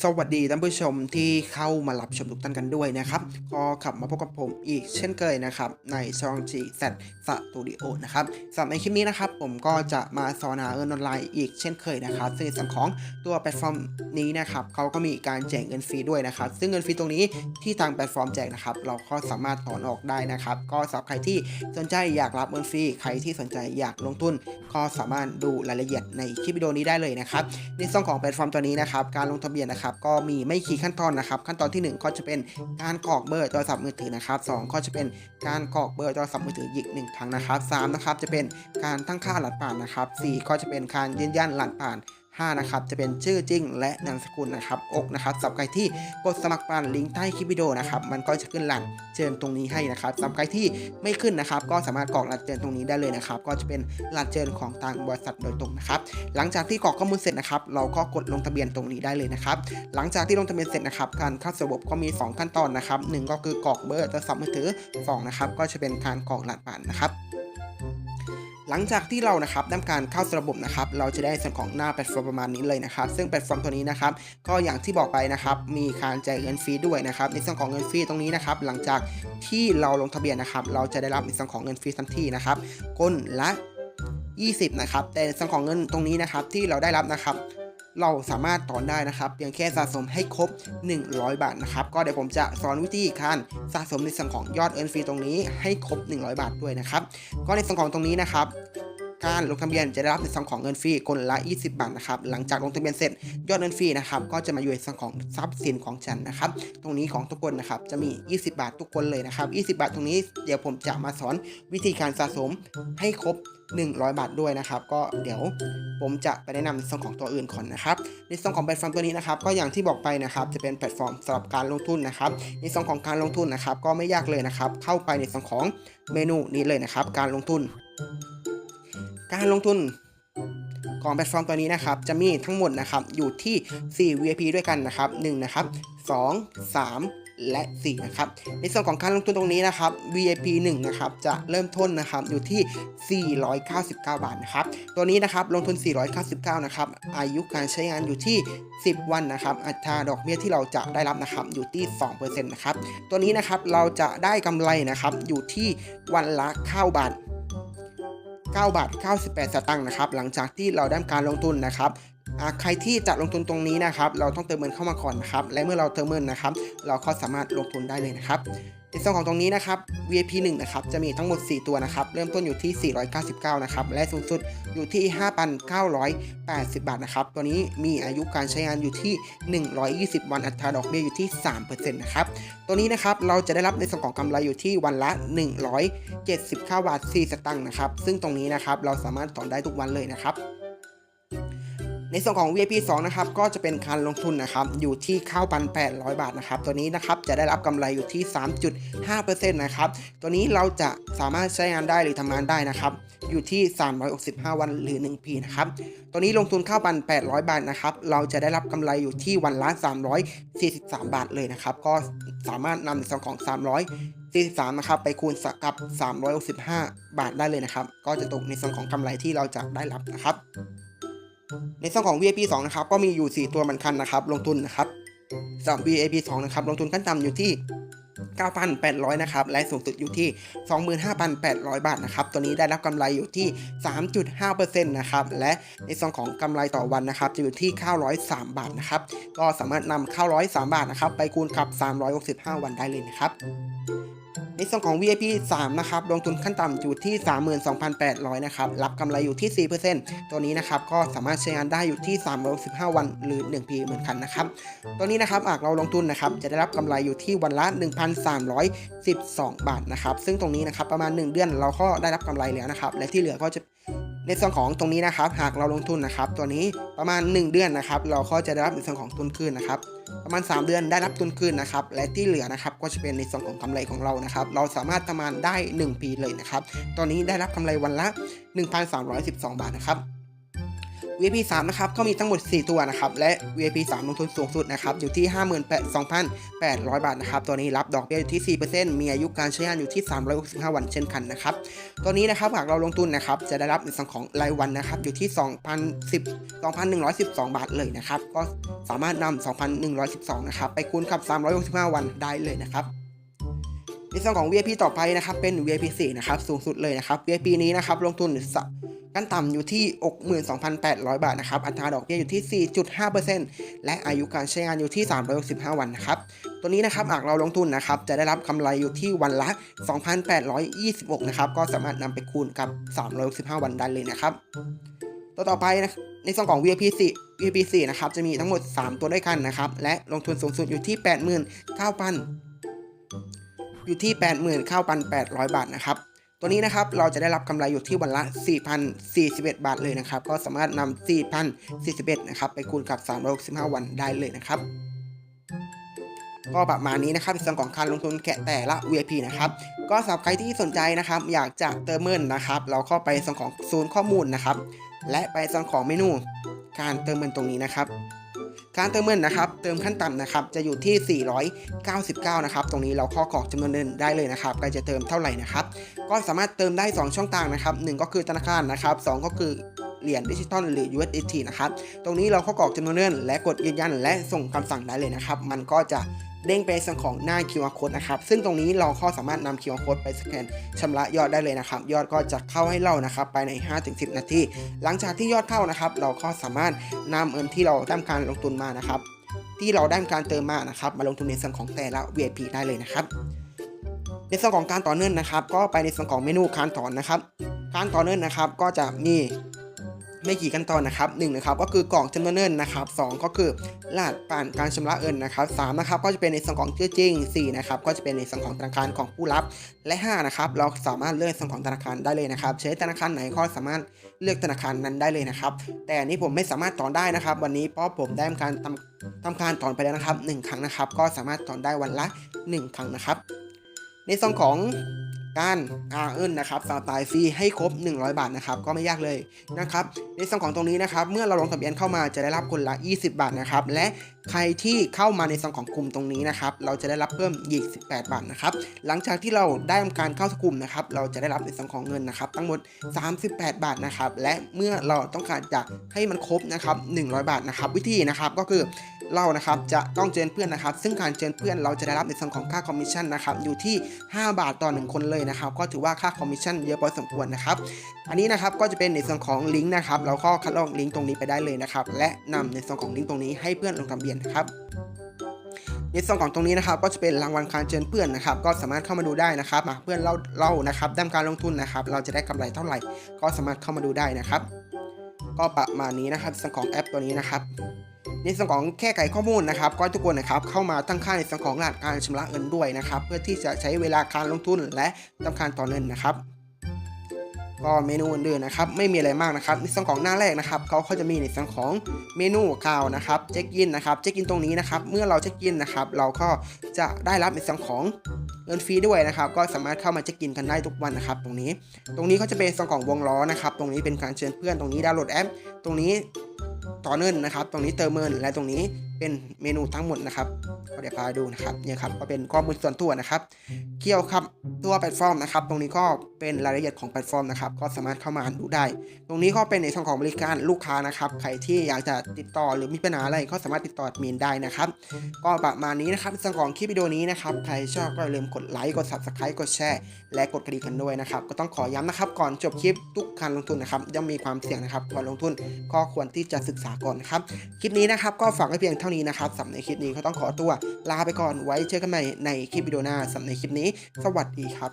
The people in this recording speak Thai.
สวัสดีท่านผู้ชมที่เข้ามารับชมทุกท่านกันด้วยนะครับก็กลับมาพบกับผมอีกเช่นเคยนะครับ ในช่อง G Z Studio นะครับสำหรับในคลิปนี้นะครับ ผมก็จะมาสอนหาเงินออนไลน์อีกเช่นเคยนะครับ ซึ่งส่วนของตัวแพลตฟอร์มนี้นะครับเขาก็มีการแจกเงินฟรีด้วยนะครับ ซึ่งเงินฟรีตรงนี้ที่ทางแพลตฟอร์มแจกนะครับ เราก็สามารถถอนออกได้นะครับ ก็สำหรับใครที่สนใจอยากรับเงินฟรีใครที่สนใจอยากลงทุน ก็สามารถดูรายละเอียดในคลิปวิดีโอนี้ได้เลยนะครับในส่วนของแพลตฟอร์มตัวนี้นะครับการลงทะเบียนนะครับก็มีไม่กี่ขั้นตอนนะครับ ขั้นตอนทีหนึ่1 ก็จะเป็นการกรอกเบอร์โทรศัพท์มือถือนะครับสก็จะเป็นการกรอกเบอร์โทรศัพท์มือถืออีกหนึ่งครั้งนะครับ3นะครับจะเป็นการตั้งค่ารหัสผ่านนะครับ4ก็จะเป็นการยืนยันรหัสผ่าน 5 นะครับ จะเป็นชื่อจริงและนามสกุลนะครับอกนะครับสำหรับใครที่กดสมัครผ่านลิงก์ใต้คลิปวิดีโอนะครับ มันก็จะขึ้นหลังเชิญตรงนี้ให้นะครับสำหรับใครที่ไม่ขึ้นนะครับ ก็สามารถกรอกรหัสเชิญตรงนี้ได้เลยนะครับ ก็จะเป็นรหัสเชิญของทางบริษัทโดยตรงนะครับ หลังจากที่กรอกข้อมูลเสร็จนะครับ เราก็กดลงทะเบียนตรงนี้ได้เลยนะครับ หลังจากที่ลงทะเบียนเสร็จนะครับ การเข้าระบบก็มี 2 ขั้นตอนนะครับหนึ่งก็คือกรอกเบอร์โทรศัพท์มือถือ2นะครับ ก็จะเป็นการกรอกรหัสผ่านนะครับ หลังจากที่เรานะครับทำการเข้าสู่ระบบนะครับเราจะได้ส่วนของหน้าแพลตฟอร์มประมาณนี้เลยนะครับ ซึ่งแพลตฟอร์มตัวนี้นะครับก็อย่างที่บอกไปนะครับมีการแจกเงินฟรีด้วยนะครับในส่วนของเงินฟรีตรงนี้นะครับหลังจากที่เราลงทะเบียนนะครับเราจะได้รับในส่วนของเงินฟรีทันทีนะครับคนละ 20 นะครับ แต่ส่วนของเงินตรงนี้นะครับที่เราได้รับนะครับ เราสามารถถอนได้นะครับเพียงแค่สะสมให้ครบ 100 บาทนะครับก็เดี๋ยวผมจะสอนวิธีการสะสมในส่วนของยอดเอินฟรีตรงนี้ให้ครบ 100 บาทด้วยนะครับก็ในส่วนของตรงนี้นะครับ การลงทะเบียนจะได้รับในส่วนของเงินฟรีคนละ 20 บาทนะครับ หลังจากลงทะเบียนเสร็จยอดเงินฟรีนะครับก็จะมาอยู่ในส่วนของทรัพย์สินของฉันนะครับ ตรงนี้ของทุกคนนะครับจะมี 20 บาททุกคนเลยนะครับ 20 บาทตรงนี้เดี๋ยวผมจะมาสอนวิธีการสะสมให้ครบ100 บาทด้วยนะครับ ก็เดี๋ยวผมจะไปแนะนำในส่วนของตัวอื่นก่อนนะครับ ในส่วนของแพลตฟอร์มตัวนี้นะครับ ก็อย่างที่บอกไปนะครับ จะเป็นแพลตฟอร์มสำหรับการลงทุนนะครับ ในส่วนของการลงทุนนะครับ ก็ไม่ยากเลยนะครับ เข้าไปในส่วนของเมนูนี้เลยนะครับ การลงทุน การลงทุนของแพลตฟอร์มตัวนี้นะครับ จะมีทั้งหมดนะครับอยู่ที่ 4 VIP ด้วยกันนะครับ1นะครับ2 3 และ 4 นะครับ ในส่วนของการลงทุนตรงนี้นะครับ VIP 1 นะครับ จะเริ่มต้นนะครับอยู่ที่ 499 บาทนะครับ ตัวนี้นะครับลงทุน 499 นะครับ อายุการใช้งานอยู่ที่ 10 วันนะครับ อัตราดอกเบี้ยที่เราจะได้รับนะครับอยู่ที่ 2%นะครับ ตัวนี้นะครับเราจะได้กำไรนะครับอยู่ที่วันละ9บาท 9 บาท 98 สตางค์นะครับหลังจากที่เราได้การลงทุนนะครับใครที่จะลงทุนตรงนี้นะครับ เราต้องเติมเงินเข้ามาก่อนนะครับ และเมื่อเราเติมเงินนะครับ เราก็สามารถลงทุนได้เลยนะครับ ในส่วนของตรงนี้นะครับ VIP 1นะครับจะมีทั้งหมด 4 ตัวนะครับ เริ่มต้นอยู่ที่ 499 นะครับ และสูงสุดอยู่ที่ 5,980 บาทนะครับ ตัวนี้มีอายุการใช้งานอยู่ที่ 120 วันอัตราดอกเบี้ยอยู่ที่ 3%นะครับ ตัวนี้นะครับเราจะได้รับในส่วนของกำไรอยู่ที่วันละ 179 บาท 4 สตางค์นะครับ ซึ่งตรงนี้นะครับเราสามารถถอนได้ทุกวันเลยนะครับ ในส่วนของ VIP 2นะครับก็จะเป็นการลงทุนนะครับอยู่ที่9,800 บาทนะครับตัวนี้นะครับจะได้รับกำไรอยู่ที่ 3.5%นะครับตัวนี้เราจะสามารถใช้งานได้หรือทำงานได้นะครับอยู่ที่ 365 วันหรือ 1 ปีนะครับตัวนี้ลงทุน9,800 บาทนะครับเราจะได้รับกำไรอยู่ที่วันละ 343 บาทเลยนะครับก็สามารถนำในส่วนของ343นะครับไปคูณกับ 365 บาทได้เลยนะครับ ก็จะตกในส่วนของกำไรที่เราจะได้รับนะครับ ในส่วนของ VIP 2 นะครับ ก็มีอยู่ 4 ตัวเหมือนกันนะครับ ลงทุนนะครับสำหรับ VIP 2 นะครับ ลงทุนขั้นต่ำอยู่ที่ 9,800 นะครับ และสูงสุดอยู่ที่ 25,800 บาทนะครับ ตัวนี้ได้รับกำไรอยู่ที่ 3.5%นะครับ และในส่วนของกำไรต่อวันนะครับ จะอยู่ที่ 903 บาทนะครับ ก็สามารถนำ903 บาทนะครับ ไปคูณกับ 365 วันได้เลยนะครับ ในส่วนของ VIP 3 นะครับ ลงทุนขั้นต่ำอยู่ที่ 32,800 นะครับ รับกำไรอยู่ที่ 4%ตัวนี้นะครับ ก็สามารถใช้งานได้อยู่ที่315วันหรือ 1 ปีเหมือนกันนะครับ ตัวนี้นะครับ หากเราลงทุนนะครับ จะได้รับกำไรอยู่ที่วันละ 1,312 บาทนะครับ ซึ่งตรงนี้นะครับ ประมาณ 1 เดือนเราก็ได้รับกำไรแล้วนะครับ และที่เหลือก็จะในส่วนของตรงนี้นะครับ หากเราลงทุนนะครับ ตัวนี้ประมาณ 1 เดือนนะครับ เราก็จะได้รับในส่วนของทุนคืนนะครับ ประมาณ 3 เดือนได้รับทุนคืนนะครับและที่เหลือนะครับก็จะเป็นในส่วนของกำไรของเรานะครับเราสามารถประมานได้ 1 ปีเลยนะครับตอนนี้ได้รับกำไรวันละ 1,312 บาทนะครับ VIP 3นะครับก็มีทั้งหมด 4 ตัวนะครับ และ VIP 3 ลงทุนสูงสุดนะครับอยู่ที่ 52,800 บาทนะครับ ตัวนี้รับดอกเบี้ยอยู่ที่ 4%มีอายุการใช้งานอยู่ที่ 365 วันเช่นกันนะครับ ตัวนี้นะครับหากเราลงทุนนะครับจะได้รับในส่วนของรายวันนะครับอยู่ที่ 2,010 2,112 บาทเลยนะครับ ก็สามารถนำ2,112 นะครับไปคูณกับ 365 วันได้เลยนะครับในส่วนของ VIP ต่อไปนะครับเป็น VIP 4 นะครับสูงสุดเลยนะครับ VIP นี้นะครับลงทุน สะกันต่ำอยู่ที่ 62,800 บาทนะครับ อัตราดอกเบี้ยอยู่ที่ 4.5%และอายุการใช้งานอยู่ที่ 365 วันนะครับ ตัวนี้นะครับหากเราลงทุนนะครับ จะได้รับกำไรอยู่ที่วันละ 2,826 นะครับ ก็สามารถนำไปคูณกับ 365 วันได้เลยนะครับ ตัวต่อไปนะในส่วนของ VIP 4 VIP 4นะครับ จะมีทั้งหมด 3 ตัวด้วยกันนะครับ และลงทุนสูงสุดอยู่ที่ 89,000อยู่ที่ 89,800 บาทนะครับ ตัวนี้นะครับเราจะได้รับกำไรอยู่ที่วันละ 4,041 บาทเลยนะครับ ก็สามารถนำ4,041นะครับไปคูณกับ 365 วันได้เลยนะครับก็ประมาณนี้นะครับในส่วนของการลงทุนแกะแต่ละ VIP นะครับ ก็สำหรับใครที่สนใจนะครับ อยากจะเติมเงินนะครับ เราเข้าไปส่วนของศูนย์ข้อมูลนะครับ และไปส่วนของเมนูการเติมเงินตรงนี้นะครับ การเติมเงินนะครับ เติมขั้นต่ำนะครับ จะอยู่ที่ 499 นะครับ ตรงนี้เราข้อกรอกจำนวนเงินได้เลยนะครับใครจะเติมเท่าไหร่นะครับ ก็สามารถเติมได้ 2 ช่องทางนะครับ 1 ก็คือธนาคารนะครับ 2 ก็คือเหรียญดิจิตอลหรือ USDT นะครับ ตรงนี้เราข้อกรอกจำนวนเงิน และกดยืนยันและส่งคำสั่งได้เลยนะครับ มันก็จะ เด้งไปส่วนของหน้า QR code นะครับ ซึ่งตรงนี้เราก็สามารถนำ QR code ไปสแกนชำระยอดได้เลยนะครับ ยอดก็จะเข้าให้เรานะครับภายใน 5-10 นาที หลังจากที่ยอดเข้านะครับ เราก็สามารถนำเงินที่เราทำการลงทุนมานะครับ ที่เราได้การเติมมานะครับ มาลงทุนในส่วนของแต่ละ VIP ได้เลยนะครับ ในส่วนของการต่อเนื่องนะครับ ก็ไปในส่วนของเมนูการถอนนะครับ การต่อเนื่องนะครับ ก็จะมี ไม่กี่ขั้นตอนนะครับ1นะครับก็คือกรอกจำนวนเงินนะครับ2ก็คือรหัสผ่านการชำระเงินนะครับ3นะครับก็จะเป็นในส่วนของชื่อจริง4นะครับก็จะเป็นในส่วนของธนาคารของผู้รับ และ5นะครับเราสามารถเลือกส่วนของธนาคารได้เลยนะครับใช้ธนาคารไหนก็สามารถเลือกธนาคารนั้นได้เลยนะครับแต่นนี้ผมไม่สามารถถอนได้นะครับ วันนี้เพราะผมได้ทำการทำทำการถอนไปแล้วนะครับ 1 ครั้งนะครับ ก็สามารถถอนได้วันละ 1 ครั้งนะครับ ในส่วนของ การอาเอินนะครับสไตล์ฟรีให้ครบ 100 บาทนะครับก็ไม่ยากเลยนะครับในส่วนของตรงนี้นะครับเมื่อเราลงทะเบียนเข้ามาจะได้รับคนละ 20 บาทนะครับและใครที่เข้ามาในส่วนของกลุ่มตรงนี้นะครับเราจะได้รับเพิ่มอีก 18 บาทนะครับหลังจากที่เราได้ทำการเข้ากลุ่มนะครับเราจะได้รับในส่วนของเงินนะครับทั้งหมด 38 บาทนะครับและเมื่อเราต้องการจะให้มันครบนะครับ100 บาทนะครับวิธีนะครับก็คือเรานะครับจะต้องเชิญเพื่อนนะครับ ซึ่งการเชิญเพื่อนเราจะได้รับในส่วนของค่าคอมมิชชั่นนะครับอยู่ที่ 5 บาทต่อ 1 คนเลยนะครับก็ถือว่าค่าคอมมิชชั่นเยอะพอสมควรนะครับอันนี้นะครับก็จะเป็นในส่วนของลิงก์นะครับเราก็คัดลอกลิงก์ตรงนี้ไปได้เลยนะครับและนำในส่วนของลิงก์ตรงนี้ให้เพื่อนลงทะเบียนนะครับในส่วนของตรงนี้นะครับก็จะเป็นรางวัลการเชิญเพื่อนนะครับ ก็สามารถเข้ามาดูได้นะครับหาเพื่อนเราเรานะครับด้านการลงทุนนะครับ เราจะได้กำไรเท่าไหร่ ก็สามารถเข้ามาดูได้นะครับ ก็ประมาณนี้นะครับส่วนของแอปตัวนี้นะครับ ในส่วนของแค่ไขข้อมูลนะครับก็ทุกคนนะครับเข้ามาตั้งค่าในส่วนของรหัสการชำระเงินด้วยนะครับ เพื่อที่จะใช้เวลาการลงทุนและทำการต่อเงินนะครับ ก็เมนูอื่นๆนะครับไม่มีอะไรมากนะครับในส่วนของหน้าแรกนะครับเขาเขาจะมีในส่วนของเมนูข่าวนะครับเช็คอินนะครับเช็คอินตรงนี้นะครับเมื่อเราเช็คอินนะครับเราก็จะได้รับในส่วนของเงินฟรีด้วยนะครับ ก็สามารถเข้ามาเช็คอินกันได้ทุกวันนะครับ ตรงนี้ ตรงนี้เขาจะเป็นส่วนของวงล้อนะครับ ตรงนี้เป็นการเชิญเพื่อนตรงนี้ดาวน์โหลดแอป ตรงนี้ ต่อเงินนะครับ ตรงนี้เติมเงินและตรงนี้ เป็นเมนูทั้งหมดนะครับก็เดี๋ยวพาดูนะครับเนี่ยครับก็เป็นข้อมูลส่วนตัวนะครับ เกี่ยวกับตัวแพลตฟอร์มนะครับ ตรงนี้ก็เป็นรายละเอียดของแพลตฟอร์มนะครับ ก็สามารถเข้ามาดูได้ ตรงนี้ก็เป็นในส่วนของบริการลูกค้านะครับ ใครที่อยากจะติดต่อหรือมีปัญหาอะไรก็สามารถติดต่อดมีนได้นะครับ ก็ประมาณนี้นะครับส่วนของคลิปวิดีโอนี้นะครับ ใครชอบก็อย่าลืมกดไลค์ กด subscribe กดแชร์ และกดกระดิ่งกันด้วยนะครับ ก็ต้องขอย้ำนะครับ ก่อนจบคลิปทุกการลงทุนนะครับย่อมมีความเสี่ยงนะครับ ก่อนลงทุนก็ควรที่จะศึกษาก่อนครับ คลิปนี้นะครับก็ฝากไว้เพียงเท่านี้นะครับสำหรับในคลิปนี้ก็ต้องขอตัวลาไปก่อนไว้เจอกันใหม่ในคลิปวิดีโอหน้าสำหรับในคลิปนี้ สวัสดีครับ